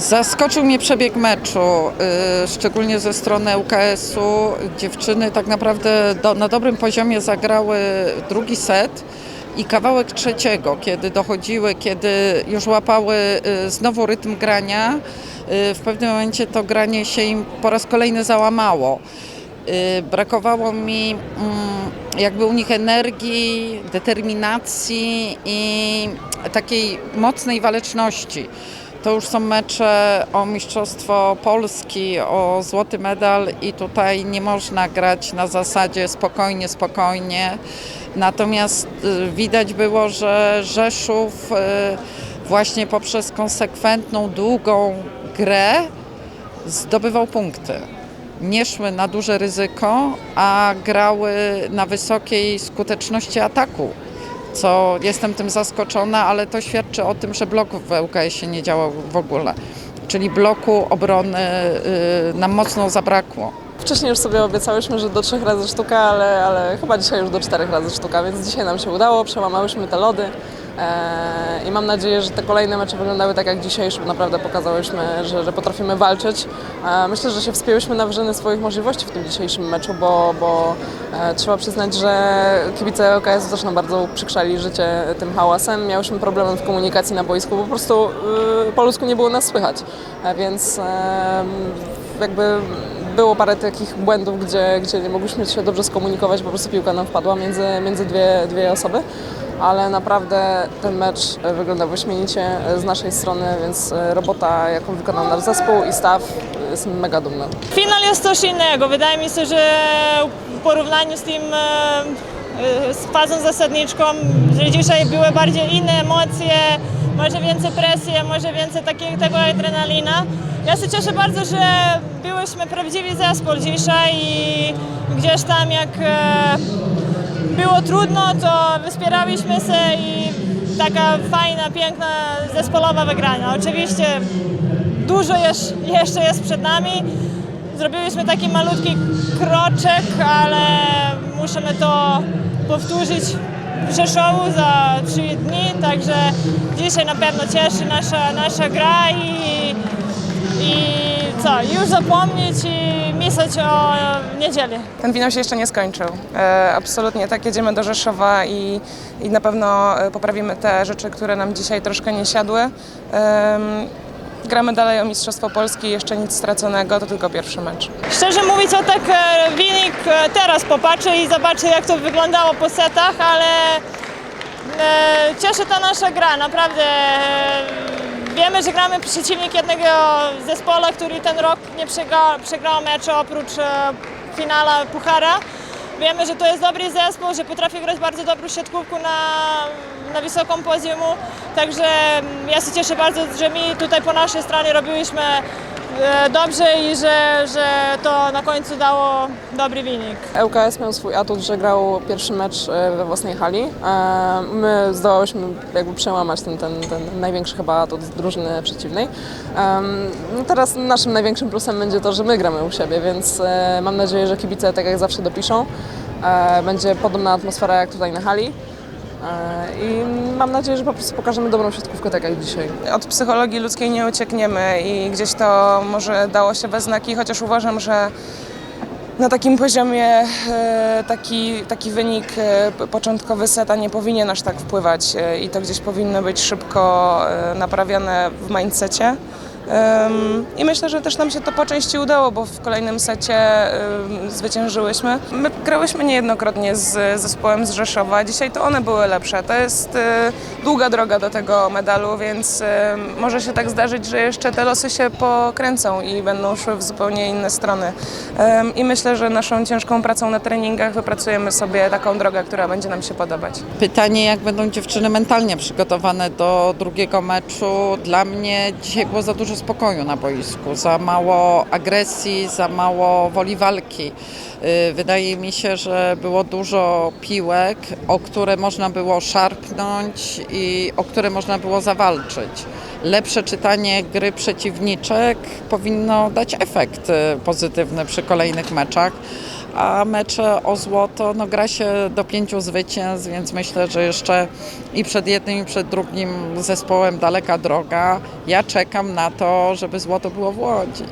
Zaskoczył mnie przebieg meczu, y, szczególnie ze strony UKS-u. Dziewczyny tak naprawdę do, na dobrym poziomie zagrały drugi set i kawałek trzeciego, kiedy dochodziły, kiedy już łapały y, znowu rytm grania. y, W pewnym momencie to granie się im po raz kolejny załamało. Brakowało mi mm, jakby u nich energii, determinacji i takiej mocnej waleczności. To już są mecze o Mistrzostwo Polski, o złoty medal i tutaj nie można grać na zasadzie spokojnie, spokojnie. Natomiast y, widać było, że Rzeszów y, właśnie poprzez konsekwentną, długą grę zdobywał punkty. Nie szły na duże ryzyko, a grały na wysokiej skuteczności ataku. Co jestem tym zaskoczona, ale to świadczy o tym, że bloków w ŁKS-ie nie działał w ogóle. Czyli bloku obrony y, nam mocno zabrakło. Wcześniej już sobie obiecałyśmy, że do trzech razy sztuka, ale, ale chyba dzisiaj już do czterech razy sztuka, więc dzisiaj nam się udało, przełamałyśmy te lody e, i mam nadzieję, że te kolejne mecze wyglądały tak jak dzisiejszy, bo naprawdę pokazałyśmy, że, że potrafimy walczyć. E, myślę, że się wspięłyśmy na wyżyny swoich możliwości w tym dzisiejszym meczu, bo, bo e, trzeba przyznać, że kibice OKS też nam bardzo uprzykrzali życie tym hałasem. Miałyśmy problem w komunikacji na boisku, bo po prostu po ludzku nie było nas słychać, e, więc e, jakby było parę takich błędów, gdzie, gdzie nie mogliśmy się dobrze skomunikować, po prostu piłka nam wpadła między, między dwie, dwie osoby. Ale naprawdę ten mecz e, wyglądał wyśmienicie e, z naszej strony, więc e, robota, jaką wykonał nasz zespół i staw, jestem mega dumna. Finał jest coś innego. Wydaje mi się, że w porównaniu z tym z fazą zasadniczką, że dzisiaj były bardziej inne emocje, może więcej presji, może więcej takiego, adrenalina. Ja się cieszę bardzo, że byłyśmy prawdziwy zespół dzisiaj i gdzieś tam jak było trudno, to wspierałyśmy się i taka fajna, piękna zespołowa wygrania. Oczywiście dużo jeszcze jest przed nami. Zrobiliśmy taki malutki kroczek, ale musimy to powtórzyć w Rzeszowu za trzy dni, także dzisiaj na pewno cieszy nasza, nasza gra i, i co, już zapomnieć i myśleć o niedzieli. Ten finał się jeszcze nie skończył. E, absolutnie tak, jedziemy do Rzeszowa i, i na pewno e, poprawimy te rzeczy, które nam dzisiaj troszkę nie siadły. Em, gramy dalej o Mistrzostwo Polski, jeszcze nic straconego, to tylko pierwszy mecz. Szczerze mówiąc, o tak e, wynik e, teraz popatrzę i zobaczę, jak to wyglądało po setach, ale e, cieszy ta nasza gra, naprawdę. Wiemy, że gramy przeciwnik jednego zespołu, który ten rok nie przegrał, przegrał meczu oprócz e, finala Puchara. Wiemy, że to jest dobry zespół, że potrafi grać bardzo dobrą siatkówkę na, na wysokim poziomu. Także mm, ja się cieszę bardzo, że my tutaj po naszej stronie robiliśmy dobrze i że, że to na końcu dało dobry wynik. ŁKS miał swój atut, że grał pierwszy mecz e, we własnej hali. E, My zdołałyśmy jakby przełamać ten, ten, ten największy chyba atut drużyny przeciwnej. No Teraz naszym największym plusem będzie to, że my gramy u siebie, więc e, mam nadzieję, że kibice tak jak zawsze dopiszą. E, Będzie podobna atmosfera jak tutaj na hali. E, I mam nadzieję, że po prostu pokażemy dobrą siatkówkę tak jak dzisiaj. Od psychologii ludzkiej nie uciekniemy i gdzieś to może dało się we znaki, chociaż uważam, że na takim poziomie e, taki, taki wynik e, początkowy seta nie powinien aż tak wpływać i to gdzieś powinno być szybko naprawiane w mindsetie. I myślę, że też nam się to po części udało, bo w kolejnym secie zwyciężyłyśmy. My grałyśmy niejednokrotnie z zespołem z Rzeszowa. Dzisiaj to one były lepsze. To jest y, długa droga do tego medalu, więc może się tak zdarzyć, że jeszcze te losy się pokręcą i będą szły w zupełnie inne strony. I myślę, że naszą ciężką pracą na treningach wypracujemy sobie taką drogę, która będzie nam się podobać. Pytanie, jak będą dziewczyny mentalnie przygotowane do drugiego meczu. Dla mnie dzisiaj było za dużo spokoju na boisku, za mało agresji, za mało woli walki. Yy, Wydaje mi się, że było dużo piłek, o które można było szarpnąć i o które można było zawalczyć. Lepsze czytanie gry przeciwniczek powinno dać efekt y, pozytywny przy kolejnych meczach a mecze o złoto no, gra się do pięciu zwycięstw, więc myślę, że jeszcze i przed jednym i przed drugim zespołem daleka droga. Ja czekam na to, żeby złoto było w Łodzi.